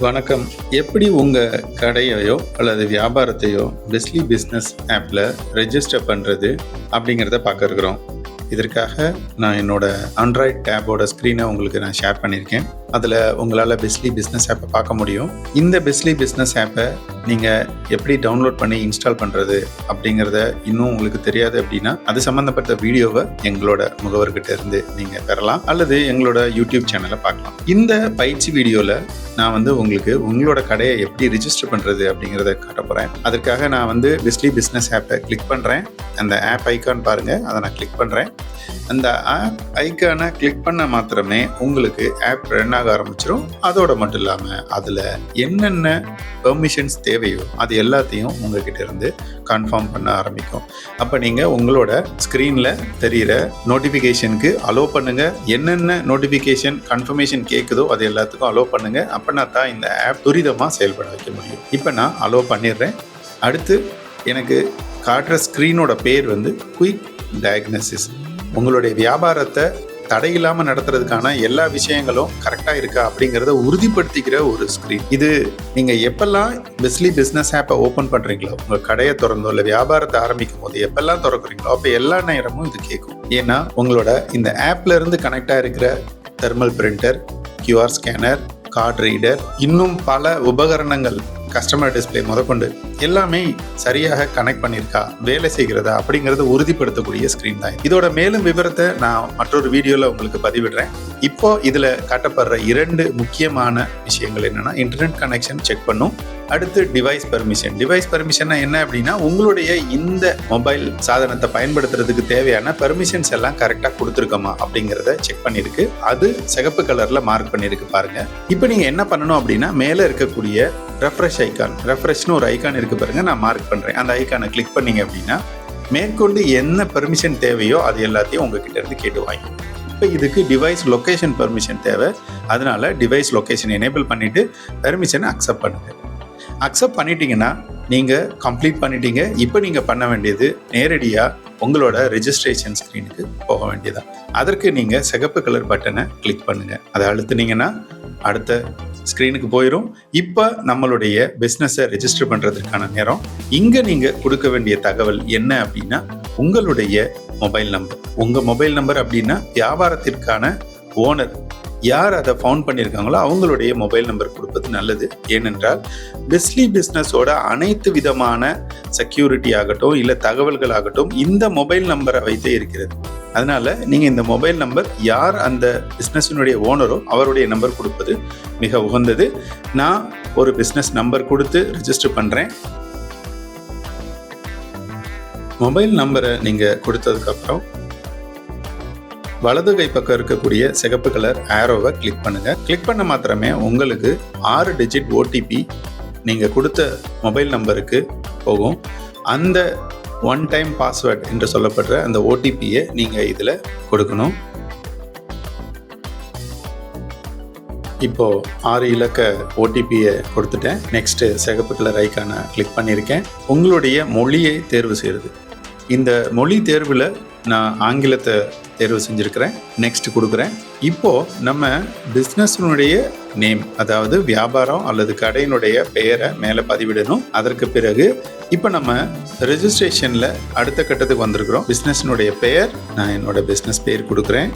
வணக்கம். எப்படி உங்கள் கடையையோ அல்லது வியாபாரத்தையோ பெஸ்லி பிஸ்னஸ் ஆப்பில் ரெஜிஸ்டர் பண்ணுறது அப்படிங்கிறத பார்க்க இருக்கிறோம். இதற்காக நான் என்னோட ஆண்ட்ராய்ட் டேபோட ஸ்க்ரீனை உங்களுக்கு நான் ஷேர் பண்ணியிருக்கேன். அதில் உங்களால் பெஸ்ட்லி பிஸ்னஸ் ஆப்பை பார்க்க முடியும். இந்த பெஸ்ட்லி பிஸ்னஸ் ஆப்பை நீங்கள் எப்படி டவுன்லோட் பண்ணி இன்ஸ்டால் பண்ணுறது அப்படிங்கிறத இன்னும் உங்களுக்கு தெரியாது அப்படின்னா அது சம்மந்தப்பட்ட வீடியோவை எங்களோட முகவர்கிட்ட இருந்து நீங்கள் பெறலாம். அல்லது எங்களோட யூடியூப் சேனலை பார்க்கலாம். இந்த பயிற்சி வீடியோவில் நான் வந்து உங்களுக்கு உங்களோட கடையை எப்படி ரிஜிஸ்டர் பண்ணுறது அப்படிங்கிறத காட்ட போகிறேன் அதற்காக நான் வந்து பெஸ்ட்லி பிஸ்னஸ் ஆப்பை கிளிக் பண்ணுறேன் அந்த ஆப் ஐக்கான் பாருங்கள் அதை நான் கிளிக் பண்ணுறேன் அந்த ஆப் ஐக்கானை கிளிக் பண்ண மாத்திரமே உங்களுக்கு ஆப் ரன் ஆக ஆரம்பிச்சிடும் அதோட மட்டும் இல்லாமல் அதில் என்னென்ன பெர்மிஷன்ஸ் தேவையோ அது எல்லாத்தையும் உங்ககிட்ட இருந்து கன்ஃபார்ம் பண்ண ஆரம்பிக்கும். அப்போ நீங்கள் உங்களோட ஸ்க்ரீனில் தெரிகிற நோட்டிஃபிகேஷனுக்கு அலோ பண்ணுங்கள் என்னென்ன நோட்டிஃபிகேஷன் கன்ஃபர்மேஷன் கேட்குதோ அது எல்லாத்துக்கும் அலோ பண்ணுங்கள் அப்படின்னா தான் இந்த ஆப் துரிதமாக செயல்பட வைக்க முடியும். இப்போ நான் அலோ பண்ணிடுறேன். அடுத்து எனக்கு காட்டுற ஸ்க்ரீனோட பேர் வந்து குயிக் டயக்னோசிஸ் உங்களுடைய வியாபாரத்தை தடையில்லாமல் நடத்துறதுக்கான எல்லா விஷயங்களும் கரெக்டாக இருக்கா அப்படிங்கிறத உறுதிப்படுத்திக்கிற ஒரு ஸ்க்ரீன் இது நீங்கள் எப்பெல்லாம் பிஸ்லி பிஸ்னஸ் ஆப்பை ஓப்பன் பண்ணுறீங்களோ உங்கள் கடையை திறந்தோ இல்லை வியாபாரத்தை ஆரம்பிக்கும் போது எப்பெல்லாம் திறக்கிறீங்களோ அப்போ எல்லா நேரமும் இது கேட்கும். ஏன்னா உங்களோட இந்த ஆப்ல இருந்து கனெக்டாக இருக்கிற thermal printer QR scanner card reader இன்னும் பல உபகரணங்கள் கஸ்டமர் டிஸ்பிளே முதற்கொண்டு எல்லாமே சரியாக கனெக்ட் பண்ணியிருக்கா வேலை செய்கிறதா அப்படிங்கிறத உறுதிப்படுத்தக்கூடிய ஸ்க்ரீன் தான் இதோட மேலும் விவரத்தை நான் மற்றொரு வீடியோவில் உங்களுக்கு பதிவிடுறேன். இப்போ இதில் காட்டப்படுற இரண்டு முக்கியமான விஷயங்கள் என்னென்னா இன்டர்நெட் கனெக்ஷன் செக் பண்ணும். அடுத்து டிவைஸ் பர்மிஷன் டிவைஸ் பர்மிஷன்னா என்ன அப்படின்னா உங்களுடைய இந்த மொபைல் சாதனத்தை பயன்படுத்துறதுக்கு தேவையான பர்மிஷன்ஸ் எல்லாம் கரெக்டாக கொடுத்துருக்கோமா அப்படிங்கிறத செக் பண்ணியிருக்கு. அது சிகப்பு கலரில் மார்க் பண்ணியிருக்கு பாருங்க. இப்போ நீங்கள் என்ன பண்ணணும் அப்படின்னா மேலே இருக்கக்கூடிய ரெஃப்ரெஷ் ஐக்கான் ரெஃப்ரெஷ்னு ஒரு ஐக்கான் இருக்கு பாருங்க நான் மார்க் பண்ணுறேன் அந்த ஐக்கானை கிளிக் பண்ணீங்க அப்படின்னா மேற்கொண்டு என்ன பெர்மிஷன் தேவையோ அது எல்லாத்தையும் உங்ககிட்ட இருந்து கேட்டு வாங்கி இப்போ இதுக்கு டிவைஸ் லொக்கேஷன் பெர்மிஷன் தேவை. அதனால டிவைஸ் லொக்கேஷன் எனேபிள் பண்ணிட்டு பெர்மிஷனை அக்செப்ட் பண்ணுங்க. அக்செப்ட் பண்ணிட்டீங்கன்னா நீங்கள் கம்ப்ளீட் பண்ணிட்டீங்க. இப்போ நீங்கள் பண்ண வேண்டியது நேரடியாக உங்களோட ரெஜிஸ்ட்ரேஷன் ஸ்க்ரீனுக்கு போக வேண்டியதான் அதற்கு நீங்கள் சிகப்பு கலர் பட்டனை கிளிக் பண்ணுங்கள் அதை அழுத்துனீங்கன்னா அடுத்த ஸ்க்ரீனுக்கு போயிடும் இப்போ நம்மளுடைய பிஸ்னஸை ரெஜிஸ்டர் பண்ணுறதுக்கான நேரம். இங்கே நீங்கள் கொடுக்க வேண்டிய தகவல் என்ன அப்படின்னா உங்களுடைய மொபைல் நம்பர் உங்கள் மொபைல் நம்பர் அப்படின்னா வியாபாரத்திற்கான ஓனர் யார் அதை ஃபவுண்ட் பண்ணியிருக்காங்களோ அவங்களுடைய மொபைல் நம்பர் கொடுப்பது நல்லது. ஏனென்றால் பிஸ்லி பிஸ்னஸோட அனைத்து விதமான செக்யூரிட்டி ஆகட்டும் இல்லை தகவல்கள் ஆகட்டும் இந்த மொபைல் நம்பரை வைத்தே இருக்கிறது. அதனால் நீங்கள் இந்த மொபைல் நம்பர் யார் அந்த பிஸ்னஸினுடைய ஓனரோ அவருடைய நம்பர் கொடுப்பது மிக உகந்தது. நான் ஒரு பிஸ்னஸ் நம்பர் கொடுத்து ரெஜிஸ்டர் பண்ணுறேன் மொபைல் நம்பரை நீங்கள் கொடுத்ததுக்கப்புறம் வலது கை பக்கம் இருக்கக்கூடிய சிகப்பு கலர் ஆரோவை கிளிக் பண்ணுங்கள் கிளிக் பண்ண மாத்திரமே உங்களுக்கு ஆறு டிஜிட் ஓடிபி நீங்கள் கொடுத்த மொபைல் நம்பருக்கு போகும். அந்த ஒன் டைம் பாஸ்வேர்ட் என்று சொல்லப்படுற அந்த ஓடிபியை நீங்கள் இதில் கொடுக்கணும். இப்போ ஆறு இலக்க ஓடிபியை கொடுத்துட்டேன். நெக்ஸ்ட்டு சிகப்பு கலர் ஐக்கானை கிளிக் பண்ணியிருக்கேன் உங்களுடைய மொழியை தேர்வு செய்கிறது இந்த மொழி தேர்வில் நான் ஆங்கிலத்தை தேர்வு செஞ்சுருக்கிறேன். நெக்ஸ்ட் கொடுக்குறேன். இப்போது நம்ம பிஸ்னஸினுடைய நேம் அதாவது வியாபாரம் அல்லது கடையினுடைய பெயரை மேலே பதிவிடணும். அதற்கு பிறகு இப்போ நம்ம ரெஜிஸ்ட்ரேஷனில் அடுத்த கட்டத்துக்கு வந்திருக்கிறோம். பிஸ்னஸ்னுடைய பெயர் நான் என்னோட பிஸ்னஸ் பெயர் கொடுக்குறேன்.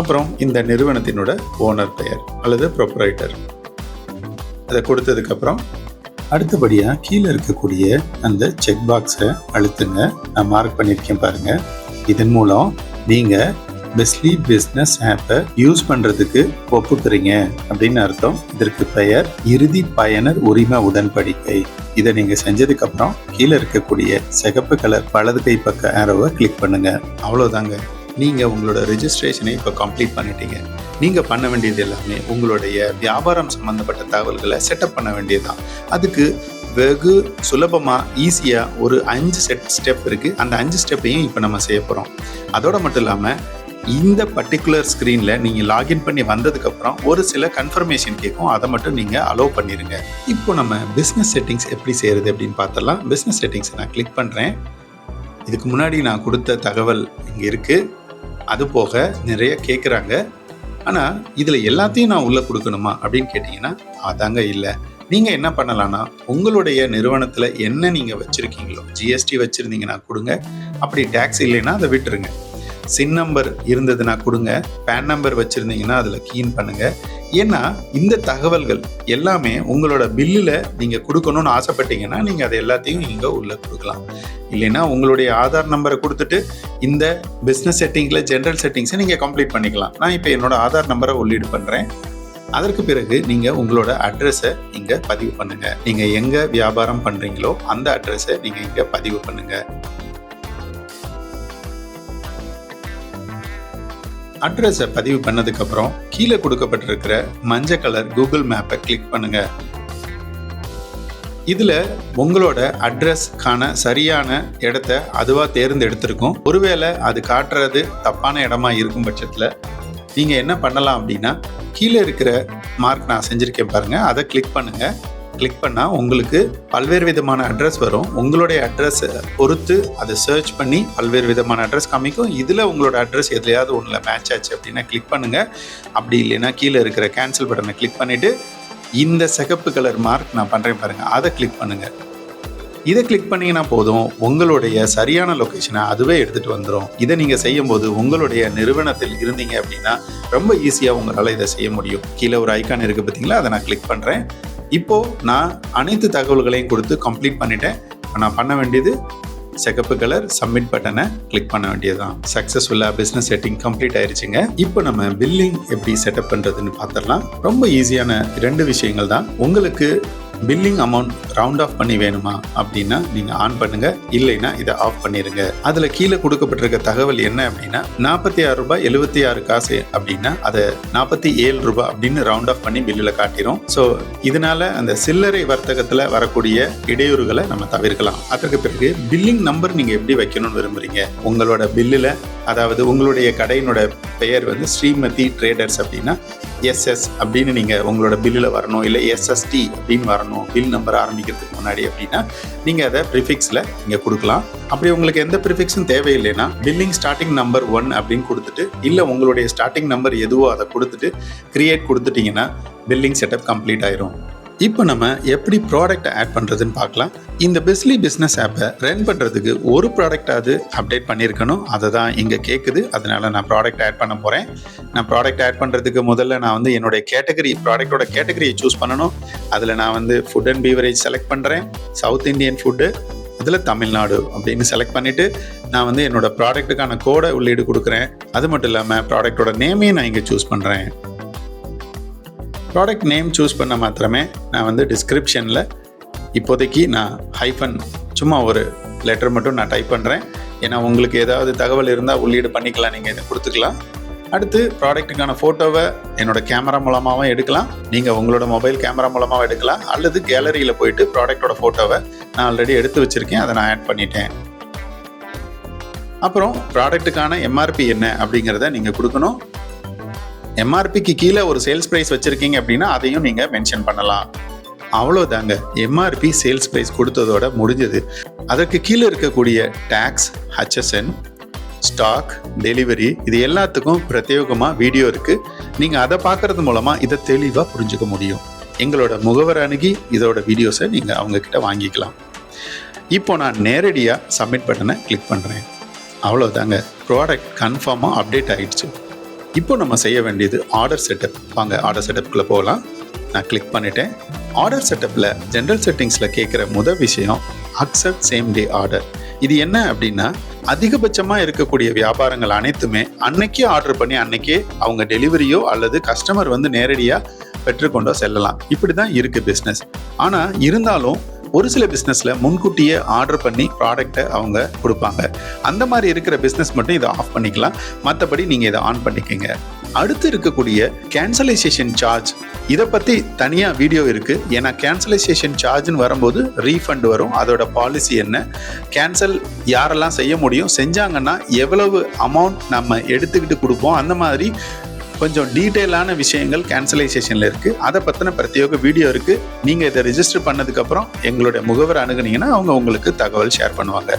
அப்புறம் இந்த நிறுவனத்தினோட ஓனர் பெயர் அல்லது ப்ரொப்ரைட்டர் அதை கொடுத்ததுக்கப்புறம் அடுத்தபடியாக கீழே இருக்கக்கூடிய அந்த செக் பாக்ஸை அழுத்துங்க. நான் மார்க் பண்ணியிருக்கேன் பாருங்கள் இதன் மூலம் நீங்கள் பெஸ்லி பிஸ்னஸ் ஆப்பை யூஸ் பண்ணுறதுக்கு ஒப்புக்கிறீங்க அப்படின்னு அர்த்தம். இதற்கு பெயர் இறுதி பயனர் உரிமை உடன்படிக்கை. இதை நீங்கள் செஞ்சதுக்கப்புறம் கீழே இருக்கக்கூடிய சிகப்பு கலர் வலது கை பக்க ஆரோவை கிளிக் பண்ணுங்க. அவ்வளோதாங்க நீங்கள் உங்களோட ரெஜிஸ்ட்ரேஷனை இப்போ கம்ப்ளீட் பண்ணிட்டீங்க. நீங்கள் பண்ண வேண்டியது எல்லாமே உங்களுடைய வியாபாரம் சம்மந்தப்பட்ட தகவல்களை செட்டப் பண்ண வேண்டியதுதான். அதுக்கு வெகு சுலபமாக ஈஸியாக ஒரு அஞ்சு செட் ஸ்டெப் இருக்குது அந்த அஞ்சு ஸ்டெப்பையும் இப்போ நம்ம செய்ய போகிறோம் அதோடு மட்டும் இல்லாமல் இந்த பர்டிகுலர் ஸ்க்ரீனில் நீங்கள் லாகின் பண்ணி வந்ததுக்கப்புறம் ஒரு சில கன்ஃபர்மேஷன் கேட்கும் அதை மட்டும் நீங்கள் அலோவ் பண்ணிடுங்க இப்போ நம்ம பிஸ்னஸ் செட்டிங்ஸ் எப்படி செய்கிறது அப்படின்னு பார்த்தலாம் பிஸ்னஸ் செட்டிங்ஸை நான் கிளிக் பண்ணுறேன் இதுக்கு முன்னாடி நான் கொடுத்த தகவல் இங்கே இருக்குது அது போக நிறைய கேட்குறாங்க ஆனால் இதில் எல்லாத்தையும் நான் உள்ளே கொடுக்கணுமா அப்படின்னு கேட்டிங்கன்னா அதாங்க இல்லை. நீங்கள் என்ன பண்ணலான்னா உங்களுடைய நிறுவனத்தில் என்ன நீங்கள் வச்சுருக்கீங்களோ ஜிஎஸ்டி வச்சுருந்தீங்கன்னா கொடுங்க. அப்படி டேக்ஸ் இல்லைன்னா அதை விட்டுருங்க. சின் நம்பர் இருந்ததுன்னா கொடுங்க. பேன் நம்பர் வச்சுருந்தீங்கன்னா அதில் கீன் பண்ணுங்கள் ஏன்னா இந்த தகவல்கள் எல்லாமே உங்களோட பில்லில் நீங்கள் கொடுக்கணும்னு ஆசைப்பட்டீங்கன்னா நீங்கள் அதை எல்லாத்தையும் இங்கே உள்ளே கொடுக்கலாம். இல்லைன்னா உங்களுடைய ஆதார் நம்பரை கொடுத்துட்டு இந்த பிஸ்னஸ் செட்டிங்கில் ஜென்ரல் செட்டிங்ஸை நீங்கள் கம்ப்ளீட் பண்ணிக்கலாம். நான் இப்போ என்னோட ஆதார் நம்பரை உள்ளீடு பண்ணுறேன் அதற்கு பிறகு நீங்கள் உங்களோட அட்ரஸை இங்கே பதிவு பண்ணுங்கள் நீங்கள் எங்கே வியாபாரம் பண்ணுறீங்களோ அந்த அட்ரஸை நீங்கள் இங்கே பதிவு பண்ணுங்கள் அட்ரஸை பதிவு பண்ணதுக்கப்புறம் கீழே கொடுக்கப்பட்டிருக்கிற மஞ்சள் கலர் கூகுள் மேப்பை கிளிக் பண்ணுங்க. இதில் உங்களோட அட்ரஸ்க்கான சரியான இடத்த அதுவாக தேர்ந்தெடுத்திருக்கும். ஒருவேளை அது காட்டுறது தப்பான இடமா இருக்கும் பட்சத்தில் நீங்கள் என்ன பண்ணலாம் அப்படின்னா கீழே இருக்கிற மார்க் நான் செஞ்சுருக்கேன் பாருங்கள் அதை கிளிக் பண்ணுங்கள் கிளிக் பண்ணால் உங்களுக்கு பல்வேறு விதமான அட்ரஸ் வரும். உங்களுடைய அட்ரஸை பொறுத்து அதை சர்ச் பண்ணி பல்வேறு விதமான அட்ரஸ் காமிக்கும். இதில் உங்களோட அட்ரஸ் எதுலையாவது ஒன்றில் மேட்ச் ஆச்சு அப்படின்னா கிளிக் பண்ணுங்கள் அப்படி இல்லைன்னா கீழே இருக்கிற கேன்சல் பட்டனை கிளிக் பண்ணிவிட்டு இந்த சிகப்பு கலர் மார்க் நான் பண்ணுறேன் பாருங்கள் அதை கிளிக் பண்ணுங்கள் இதை கிளிக் பண்ணிங்கன்னா போதும் உங்களுடைய சரியான லொக்கேஷனை அதுவே எடுத்துகிட்டு வந்துடும் இதை நீங்கள் செய்யும்போது உங்களுடைய நிறுவனத்தில் இருந்தீங்க அப்படின்னா ரொம்ப ஈஸியாக உங்களால் இதை செய்ய முடியும். கீழே ஒரு ஐக்கான் இருக்குது பார்த்தீங்களா? அதை நான் கிளிக் பண்ணுறேன் இப்போது நான் அனைத்து தகவல்களையும் கொடுத்து கம்ப்ளீட் பண்ணிட்டேன். நான் பண்ண வேண்டியது சிகப்பு கலர் சப்மிட் பட்டனை கிளிக் பண்ண வேண்டியதுதான். சக்ஸஸ்ஃபுல்லாக பிஸ்னஸ் செட்டிங் கம்ப்ளீட் ஆயிருச்சுங்க. இப்போ நம்ம பில்லிங் எப்படி செட்டப் பண்ணுறதுன்னு பார்த்துடலாம். ரொம்ப ஈஸியான ரெண்டு விஷயங்கள் தான். உங்களுக்கு பில்லிங் அமௌண்ட் ரவுண்ட் ஆஃப் பண்ணி வேணுமா அப்படின்னா நீங்கள் ஆன் பண்ணுங்க. இல்லைன்னா இதை ஆஃப் பண்ணிடுங்க அதில் கீழே கொடுக்கப்பட்டிருக்க தகவல் என்ன அப்படின்னா நாற்பத்தி ஆறு ரூபாய் எழுபத்தி ஆறு காசு அப்படின்னா அதை நாற்பத்தி ஏழு ரூபாய் அப்படின்னு ரவுண்ட் ஆஃப் பண்ணி பில்லில் காட்டிடும் ஸோ இதனால அந்த சில்லறை வர்த்தகத்தில் வரக்கூடிய இடையூறுகளை நம்ம தவிர்க்கலாம். அதற்கு பிறகு பில்லிங் நம்பர் நீங்கள் எப்படி வைக்கணும்னு விரும்புறீங்க? உங்களோட பில்லில் அதாவது உங்களுடைய கடையினோட பெயர் வந்து ஸ்ரீமதி ட்ரேடர்ஸ் அப்படின்னா எஸ்எஸ் அப்படின்னு நீங்கள் உங்களோட பில்லில் வரணும் இல்லை எஸ்எஸ்டி அப்படின்னு வரணும் பில் நம்பர் ஆரம்பிக்கிறதுக்கு முன்னாடி அப்படின்னா நீங்கள் அதை ப்ரிஃபிக்ஸில் நீங்கள் கொடுக்கலாம். அப்படி உங்களுக்கு எந்த ப்ரிஃபிக்ஸும் தேவையில்லைன்னா பில்லிங் ஸ்டார்டிங் நம்பர் ஒன் அப்படின்னு கொடுத்துட்டு இல்லை உங்களுடைய ஸ்டார்டிங் நம்பர் எதுவோ அதை கொடுத்துட்டு கிரியேட் கொடுத்துட்டிங்கன்னா பில்லிங் செட்டப் கம்ப்ளீட் ஆயிரும். இப்போ நம்ம எப்படி ப்ராடக்ட் ஆட் பண்ணுறதுன்னு பார்க்கலாம். இந்த பிஸ்லி பிஸ்னஸ் ஆப்பை ரன் பண்ணுறதுக்கு ஒரு ப்ராடக்டாவது அப்டேட் பண்ணியிருக்கணும். அதை தான் இங்கே கேட்குது அதனால நான் ப்ராடக்ட் ஆட் பண்ண போகிறேன் நான் ப்ராடக்ட் ஆட் பண்ணுறதுக்கு முதல்ல நான் வந்து என்னுடைய கேட்டகரி ப்ராடக்டோட கேட்டகரியை சூஸ் பண்ணணும். அதில் நான் வந்து ஃபுட் அண்ட் பீவரேஜ் செலக்ட் பண்ணுறேன் சவுத் இந்தியன் ஃபுட்டு அதில் தமிழ்நாடு அப்படின்னு செலக்ட் பண்ணிவிட்டு நான் வந்து என்னோடய ப்ராடக்ட்டுக்கான கோடை உள்ளீடு கொடுக்குறேன். அது மட்டும் இல்லாமல் ப்ராடக்டோட நேமையும் நான் இங்கே சூஸ் பண்ணுறேன் ப்ராடக்ட் நேம் சூஸ் பண்ண மாத்திரமே நான் வந்து டிஸ்கிரிப்ஷனில் இப்போதைக்கு நான் ஹைஃபன் சும்மா ஒரு லெட்டர் மட்டும் நான் டைப் பண்ணுறேன் ஏன்னா உங்களுக்கு ஏதாவது தகவல் இருந்தால் உள்ளீடு பண்ணிக்கலாம் நீங்கள் இதை கொடுத்துக்கலாம். அடுத்து ப்ராடக்ட்டுக்கான ஃபோட்டோவை என்னோடய கேமரா மூலமாகவும் எடுக்கலாம். நீங்கள் உங்களோட மொபைல் கேமரா மூலமாகவும் எடுக்கலாம். அல்லது கேலரியில் போயிட்டு ப்ராடக்டோட ஃபோட்டோவை நான் ஆல்ரெடி எடுத்து வச்சுருக்கேன் அதை நான் ஆட் பண்ணிட்டேன். அப்புறம் ப்ராடக்ட்டுக்கான எம்ஆர்பி என்ன அப்படிங்கிறத நீங்கள் கொடுக்கணும். எம்ஆர்பிக்கு கீழே ஒரு சேல்ஸ் ப்ரைஸ் வச்சுருக்கீங்க அப்படின்னா அதையும் நீங்கள் மென்ஷன் பண்ணலாம். அவ்வளோதாங்க எம்ஆர்பி சேல்ஸ் ப்ரைஸ் கொடுத்ததோட முடிஞ்சது. அதற்கு கீழே இருக்கக்கூடிய டேக்ஸ் ஹச்எஸ்என் ஸ்டாக் டெலிவரி இது எல்லாத்துக்கும் பிரத்யேகமாக வீடியோ இருக்குது நீங்கள் அதை பார்க்கறது மூலமாக இதை தெளிவாக புரிஞ்சுக்க முடியும். எங்களோட முகவர் அணுகி இதோட வீடியோஸை நீங்கள் அவங்கக்கிட்ட வாங்கிக்கலாம். இப்போ நான் நேரடியாக சப்மிட் பட்டனை கிளிக் பண்ணுறேன் அவ்வளோதாங்க ப்ராடக்ட் கன்ஃபார்மாக அப்டேட் ஆகிடுச்சு இப்போ நம்ம செய்ய வேண்டியது ஆர்டர் செட்டப் வாங்க ஆர்டர் செட்டப்புக்குள்ளே போகலாம் நான் கிளிக் பண்ணிட்டேன். ஆர்டர் செட்டப்பில் ஜென்ரல் செட்டிங்ஸில் கேட்குற முதல் விஷயம் அக்செப்ட் சேம் டே ஆர்டர் இது என்ன அப்படின்னா அதிகபட்சமாக இருக்கக்கூடிய வியாபாரங்கள் அனைத்துமே அன்னைக்கே ஆர்டர் பண்ணி அன்னைக்கே அவங்க டெலிவரியோ அல்லது கஸ்டமர் வந்து நேரடியாக பெற்றுக்கொண்டோ செல்லலாம். இப்படி தான் இருக்குது பிஸ்னஸ் ஆனால் இருந்தாலும் ஒரு சில பிஸ்னஸில் முன்கூட்டியே ஆர்டர் பண்ணி ப்ராடக்டை அவங்க கொடுப்பாங்க. அந்த மாதிரி இருக்கிற பிஸ்னஸ் மட்டும் இதை ஆஃப் பண்ணிக்கலாம். மற்றபடி நீங்கள் இதை ஆன் பண்ணிக்கோங்க. அடுத்து இருக்கக்கூடிய கேன்சலைசேஷன் சார்ஜ் இதை பற்றி தனியாக வீடியோ இருக்குது ஏன்னா கேன்சலைசேஷன் சார்ஜ்னு வரும்போது ரீஃபண்ட் வரும். அதோட பாலிசி என்ன? கேன்சல் யாரெல்லாம் செய்ய முடியும்? செஞ்சாங்கன்னா எவ்வளவு அமௌண்ட் நம்ம எடுத்துக்கிட்டு கொடுப்போம்? அந்த மாதிரி கொஞ்சம் டீட்டெயிலான விஷயங்கள் கேன்சலைசேஷனில் இருக்குது அதை பற்றின பிரத்யேக வீடியோ இருக்குது நீங்கள் இதை ரிஜிஸ்டர் பண்ணதுக்கப்புறம் எங்களுடைய முகவர் அணுகுனீங்கன்னா அவங்க உங்களுக்கு தகவல் ஷேர் பண்ணுவாங்க.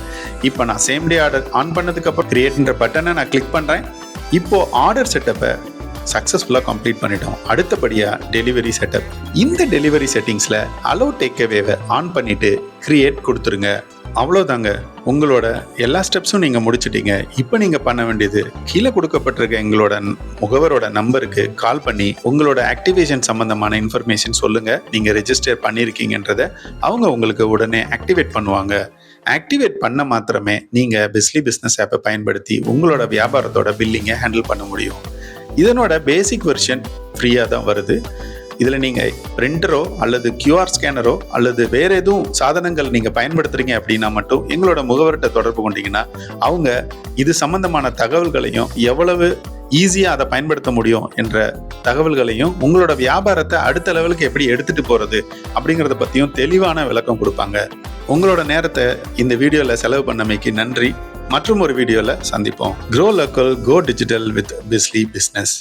இப்போ நான் சேம் டே ஆர்டர் ஆன் பண்ணதுக்கப்புறம் கிரியேட்ன்ற பட்டனை நான் கிளிக் பண்ணுறேன் இப்போது ஆர்டர் செட்டப்பை சக்ஸஸ்ஃபுல்லாக கம்ப்ளீட் பண்ணிட்டோம். அடுத்தபடியாக டெலிவரி செட்டப் இந்த டெலிவரி செட்டிங்ஸில் அலோ டேக் அவேவை ஆன் பண்ணிவிட்டு க்ரியேட் கொடுத்துருங்க. அவ்வளோதாங்க உங்களோட எல்லா ஸ்டெப்ஸும் நீங்கள் முடிச்சிட்டீங்க. இப்போ நீங்கள் பண்ண வேண்டியது கீழே கொடுக்கப்பட்டிருக்க எங்களோட முகவரோட நம்பருக்கு கால் பண்ணி உங்களோட ஆக்டிவேஷன் சம்மந்தமான இன்ஃபர்மேஷன் சொல்லுங்கள் நீங்கள் ரெஜிஸ்டர் பண்ணியிருக்கீங்கன்றதை அவங்க உங்களுக்கு உடனே ஆக்டிவேட் பண்ணுவாங்க. ஆக்டிவேட் பண்ண மாத்திரமே நீங்கள் பிஸ்லி பிஸ்னஸ் ஆப்பை பயன்படுத்தி உங்களோட வியாபாரத்தோட பில்லிங்கை ஹேண்டில் பண்ண முடியும். இதனோட பேசிக் வெர்ஷன் ஃப்ரீயாக தான் வருது. இதில் நீங்கள் பிரிண்டரோ அல்லது கியூஆர் ஸ்கேனரோ அல்லது வேறு எதுவும் சாதனங்கள் நீங்கள் பயன்படுத்துகிறீங்க அப்படின்னா மட்டும் எங்களோட முகவர்கிட்ட தொடர்பு கொண்டீங்கன்னா அவங்க இது சம்பந்தமான தகவல்களையும் எவ்வளவு ஈஸியாக அதை பயன்படுத்த முடியும் என்ற தகவல்களையும் உங்களோட வியாபாரத்தை அடுத்த லெவலுக்கு எப்படி எடுத்துகிட்டு போகிறது அப்படிங்கிறத பற்றியும் தெளிவான விளக்கம் கொடுப்பாங்க. உங்களோட நேரத்தை இந்த வீடியோவில் செலவு பண்ணமைக்கு நன்றி. மற்றும் ஒரு வீடியோவில் சந்திப்போம். Grow local go digital with Bizly business